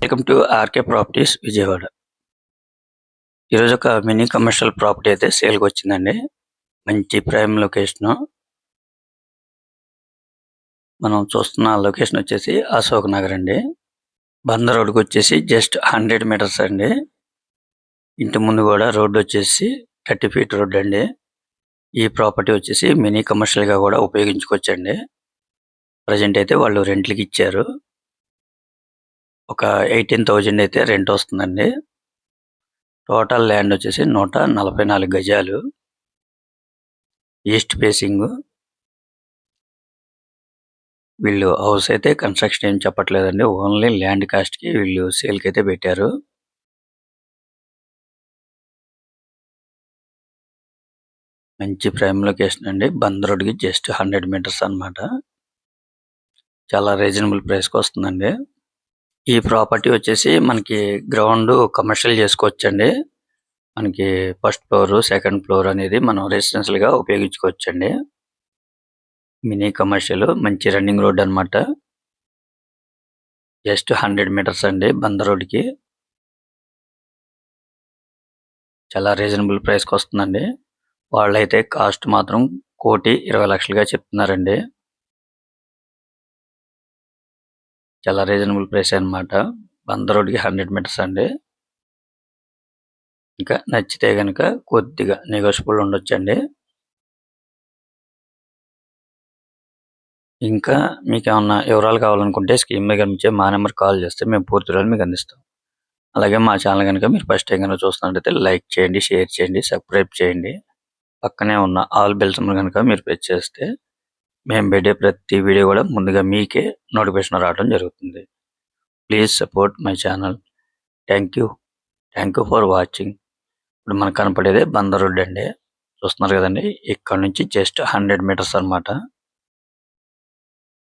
Welcome to RK properties Vijayawada. ఈరోజు ఒక mini commercial property అయితే సేల్కి వచ్చిందండి. మంచి ప్రైమ్ లొకేషన్. మనం చూస్తున్న లొకేషన్ వచ్చేసి అశోక్ నగర్ అండి. బంద రోడ్కి వచ్చేసి జస్ట్ హండ్రెడ్ మీటర్స్ అండి. ఇంటి ముందు కూడా రోడ్డు వచ్చేసి థర్టీ ఫీట్ రోడ్ అండి. ఈ ప్రాపర్టీ వచ్చేసి మినీ కమర్షియల్గా కూడా ఉపయోగించుకోవచ్చండి. ప్రజెంట్ అయితే వాళ్ళు రెంట్లకి ఇచ్చారు. ఒక ఎయిటీన్ థౌజండ్ అయితే రెంట్ వస్తుందండి. టోటల్ ల్యాండ్ వచ్చేసి నూట నలభై నాలుగు గజాలు. East facing. వీళ్ళు హౌస్ అయితే కన్స్ట్రక్షన్ ఏం చెప్పట్లేదండి. ఓన్లీ ల్యాండ్ కాస్ట్కి వీళ్ళు సేల్కి అయితే పెట్టారు. మంచి ప్రైమ్ లొకేషన్ అండి. బంద్ రోడ్కి జస్ట్ హండ్రెడ్ మీటర్స్ అన్నమాట. చాలా రీజనబుల్ ప్రైస్కి వస్తుందండి. ఈ ప్రాపర్టీ వచ్చేసి మనకి గ్రౌండ్ కమర్షియల్ చేసుకోవచ్చండి. మనకి ఫస్ట్ ఫ్లోర్ సెకండ్ ఫ్లోర్ అనేది మనం రెసిడెన్షియల్గా ఉపయోగించుకోవచ్చండి. మినీ కమర్షియల్ మంచి రన్నింగ్ రోడ్ అన్నమాట. జస్ట్ హండ్రెడ్ మీటర్స్ అండి బంద రోడ్కి చాలా రీజనబుల్ ప్రైస్కి వస్తుందండి. వాళ్ళైతే కాస్ట్ మాత్రం కోటి ఇరవై లక్షలుగా చెప్తున్నారండి. చాలా రీజనబుల్ ప్రైస్ అన్నమాట. వంద రోడ్కి హండ్రెడ్ మీటర్స్ అండి. ఇంకా నచ్చితే గనుక కొద్దిగా నెగోషియబుల్ ఉండొచ్చండి. ఇంకా మీకు ఏమన్నా వివరాలు కావాలనుకుంటే స్కీమ్ మీద కనిపించే మా నెంబర్ కాల్ చేస్తే మేము పూర్తి వివరాలు మీకు అందిస్తాం. అలాగే మా ఛానల్ కనుక మీరు ఫస్ట్ టైం కనుక చూస్తున్నట్లయితే లైక్ చేయండి షేర్ చేయండి సబ్స్క్రైబ్ చేయండి. పక్కనే ఉన్న ఆల్ బెల్స్ కనుక మీరు ప్రెస్ చేస్తే మేము పెట్టే ప్రతి వీడియో కూడా ముందుగా మీకే నోటిఫికేషన్ రావడం జరుగుతుంది. Please support my channel thank you thank you for watching ఇప్పుడు మనకు కనపడేదే బందర్ రోడ్ అండి. చూస్తున్నారు కదండి? ఇక్కడ నుంచి జస్ట్ హండ్రెడ్ మీటర్స్ అన్నమాట.